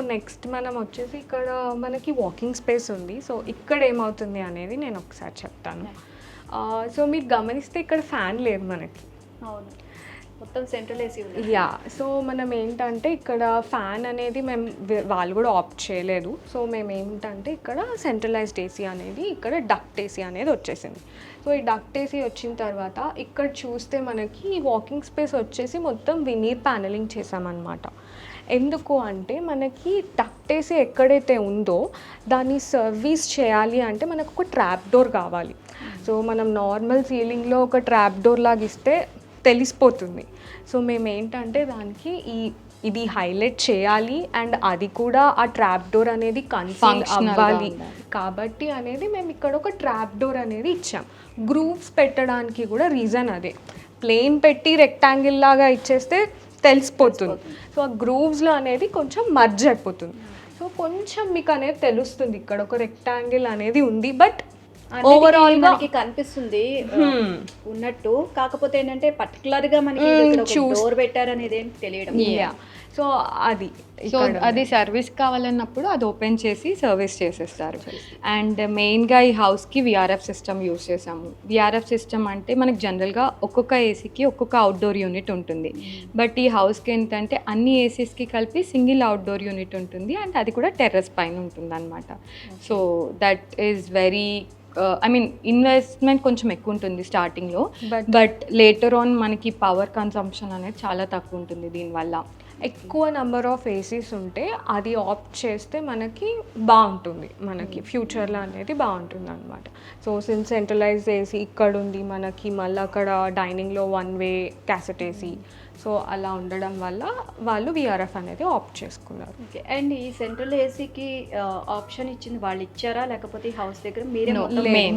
Next మనం వచ్చేసి ఇక్కడ మనకి వాకింగ్ స్పేస్ ఉంది. సో ఇక్కడ ఏమవుతుంది అనేది నేను ఒకసారి చెప్తాను. సో మీరు గమనిస్తే ఇక్కడ ఫ్యాన్ లేదు మనకి. అవును. మొత్తం సెంట్రల్ ఏసీ ఉంది? యా. సో మనం ఏంటంటే ఇక్కడ ఫ్యాన్ అనేది మేము వాళ్ళు కూడా ఆప్ట్ చేయలేదు. సో మేము ఏంటంటే ఇక్కడ సెంట్రలైజ్డ్ ఏసీ అనేది ఇక్కడ డక్ట్ ఏసీ అనేది వచ్చేసింది. సో ఈ డక్ట్ ఏసీ వచ్చిన తర్వాత ఇక్కడ చూస్తే మనకి వాకింగ్ స్పేస్ వచ్చేసి మొత్తం వినీర్ ప్యానలింగ్ చేసామన్నమాట ఎందుకు అంటే మనకి టక్టేసి ఎక్కడైతే ఉందో దాన్ని సర్వీస్ చేయాలి అంటే మనకు ఒక ట్రాప్ డోర్ కావాలి. సో మనం నార్మల్ సీలింగ్లో ఒక ట్రాప్ డోర్ లాగా ఇస్తే తెలిసిపోతుంది. సో మేము ఏంటంటే దానికి ఈ ఇది హైలైట్ చేయాలి అండ్ అది కూడా ఆ ట్రాప్ డోర్ అనేది కన్ఫర్మ్ అవ్వాలి. కాబట్టి అనేది మేము ఇక్కడ ఒక ట్రాప్ డోర్ అనేది ఇచ్చాం. గ్రూప్స్ పెట్టడానికి కూడా రీజన్ అదే. ప్లేన్ పెట్టి రెక్టాంగిల్ లాగా ఇచ్చేస్తే తెలిసిపోతుంది. సో ఆ గ్రూవ్స్లో అనేది కొంచెం మర్జ్ అయిపోతుంది. సో కొంచెం మీకు అనేది తెలుస్తుంది. ఇక్కడ ఒక రెక్టాంగిల్ అనేది ఉంది. బట్ ఓవరాల్గా మనకి కనిపిస్తుంది ఆ, ఉన్నట్టు. కాకపోతే ఏంటంటే పర్టికులర్గా మనకి చూస్- డోర్ పెట్టారు అనేది ఏంటి తెలియడం సో అది సో అది సర్వీస్ కావాలన్నప్పుడు అది ఓపెన్ చేసి సర్వీస్ చేసేస్తారు. అండ్ మెయిన్గా ఈ హౌస్కి విఆర్ఎఫ్ సిస్టమ్ యూస్ చేసాము విఆర్ఎఫ్ సిస్టమ్ అంటే మనకి జనరల్గా ఒక్కొక్క ఏసీకి ఒక్కొక్క అవుట్డోర్ యూనిట్ ఉంటుంది. బట్ ఈ హౌస్కి ఏంటంటే అన్ని ఏసీస్కి కలిపి సింగిల్ అవుట్డోర్ యూనిట్ ఉంటుంది. అండ్ అది కూడా టెర్రస్ పైన ఉంటుంది అనమాట so that is very I mean investment కొంచెం ఎక్కువ ఉంటుంది స్టార్టింగ్లో బట్ లేటర్ ఆన్ మనకి పవర్ కన్సంప్షన్ అనేది చాలా తక్కువ ఉంటుంది దీనివల్ల. ఎక్కువ నెంబర్ ఆఫ్ ఏసీస్ ఉంటే అది ఆప్ట్ చేస్తే మనకి బాగుంటుంది. మనకి ఫ్యూచర్లో అనేది బాగుంటుంది అనమాట సో సిన్స్ సెంట్రలైజ్ ఏసీ ఇక్కడ ఉంది మనకి మళ్ళీ అక్కడ డైనింగ్లో one way cassette AC so అలా ఉండడం వల్ల వాళ్ళు విఆర్ఎఫ్ అనేది ఆప్ట్ చేసుకున్నారు. ఓకే అండ్ ఈ సెంట్రల్ ఏసీకి ఆప్షన్ ఇచ్చింది వాళ్ళు ఇచ్చారా? లేకపోతే హౌస్ దగ్గర మీరే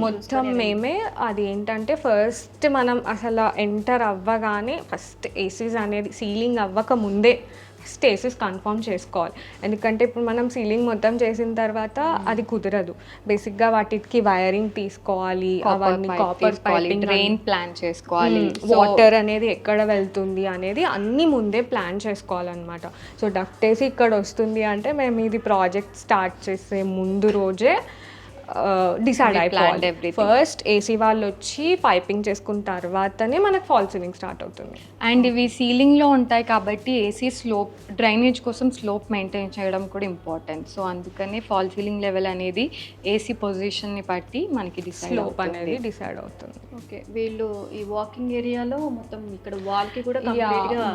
మొత్తం మేమే అది ఏంటంటే ఫస్ట్ మనం అసలు ఎంటర్ అవ్వగానే ఫస్ట్ ఏసీస్ అనేది సీలింగ్ అవ్వక ముందే ఫస్ట్ ఏసీస్ కన్ఫర్మ్ చేసుకోవాలి. ఎందుకంటే ఇప్పుడు మనం సీలింగ్ మొత్తం చేసిన తర్వాత అది కుదరదు. బేసిక్గా వాటికి వైరింగ్ తీసుకోవాలి అవన్నీ కాపర్ డ్రైన్ ప్లాన్ చేసుకోవాలి. వాటర్ అనేది ఎక్కడ వెళ్తుంది అనేది అన్ని ముందే ప్లాన్ చేసుకోవాలన్నమాట. సో డక్ట్ వేసి ఇక్కడ వస్తుంది అంటే మేము ఇది ప్రాజెక్ట్ స్టార్ట్ చేసే ముందు రోజే డిసైడ్ అయిపోవాలి. everything. ఫస్ట్ ఏసీ వాళ్ళు వచ్చి పైపింగ్ చేసుకున్న తర్వాతనే మనకు ఫాల్ సీలింగ్ స్టార్ట్ అవుతుంది. అండ్ ఇవి సీలింగ్లో ఉంటాయి కాబట్టి ఏసీ స్లోప్ డ్రైనేజ్ కోసం స్లోప్ మెయింటైన్ చేయడం కూడా ఇంపార్టెంట్ సో అందుకనే ఫాల్ సీలింగ్ లెవెల్ అనేది ఏసీ పొజిషన్ని బట్టి మనకి డిసైడ్ స్లోప్ అనేది డిసైడ్ అవుతుంది. ఓకే వీళ్ళు ఈ వాకింగ్ ఏరియాలో మొత్తం ఇక్కడ వాల్కి కూడా కంప్లీట్గా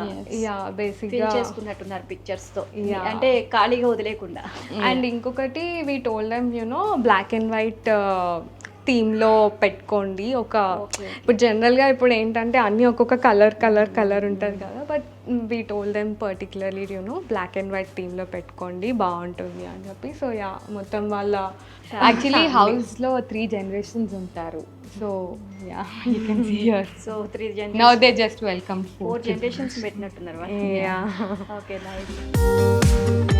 యా బేసిక్గా చేసుకున్నట్టున్నారు పిక్చర్స్తో. Yeah. అంటే ఖాళీగా వదిలేకుండా. అండ్ ఇంకొకటి we told them you know black and white థీమ్లో పెట్టుకోండి. ఒక. ఇప్పుడు జనరల్గా ఇప్పుడు ఏంటంటే అన్ని ఒక్కొక్క కలర్ కలర్ కలర్ ఉంటుంది కదా. But we told them particularly you know black and white థీమ్లో పెట్టుకోండి బాగుంటుంది అని చెప్పి. సో యా మొత్తం వాళ్ళ యాక్చువల్లీ హౌస్లో త్రీ జనరేషన్స్ ఉంటారు. So yeah you can see here so three now they just welcome four generations పెట్టినట్టున్నారు yeah okay nice